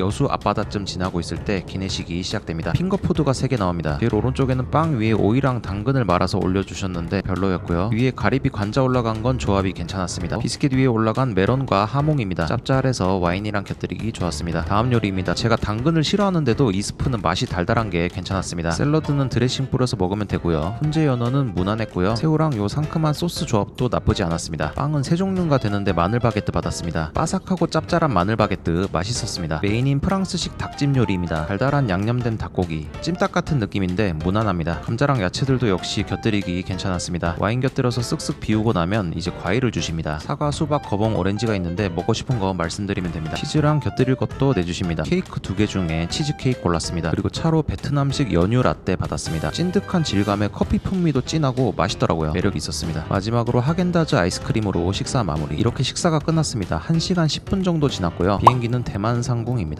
여수 앞바다쯤 지나고 있을 때 기내식이 시작됩니다. 핑거푸드가 3개 나옵니다. 제일 오른쪽에는 빵 위에 오이랑 당근을 말아서 올려주셨는데 별로였고요. 위에 가리비 관자 올라간 건 조합이 괜찮았습니다. 비스킷 위에 올라간 메론과 하몽입니다. 짭짤해서 와인이랑 곁들이기 좋았습니다. 다음 요리입니다. 제가 당근을 싫어하는데도 이 스프는 맛이 달달한 게 괜찮았습니다. 샐러드는 드레싱 뿌려서 먹으면 되고요. 훈제 연어는 무난했고요. 새우랑 요 상큼한 소스 조합도 나쁘지 않았습니다. 빵은 세 종류가 되는데 마늘 바게트 받았습니다. 바삭하고 짭짤한 마늘 바게트 맛있었습니다. 메인 인 프랑스식 닭찜 요리입니다. 달달한 양념된 닭고기, 찜닭 같은 느낌인데 무난합니다. 감자랑 야채들도 역시 곁들이기 괜찮았습니다. 와인 곁들여서 쓱쓱 비우고 나면 이제 과일을 주십니다. 사과, 수박, 거봉, 오렌지가 있는데 먹고 싶은 거 말씀드리면 됩니다. 치즈랑 곁들일 것도 내주십니다. 케이크 두 개 중에 치즈 케이크 골랐습니다. 그리고 차로 베트남식 연유 라떼 받았습니다. 찐득한 질감의 커피 풍미도 진하고 맛있더라고요. 매력 있었습니다. 마지막으로 하겐다즈 아이스크림으로 식사 마무리. 이렇게 식사가 끝났습니다. 1시간 10분 정도 지났고요. 비행기는 대만 상공입니다.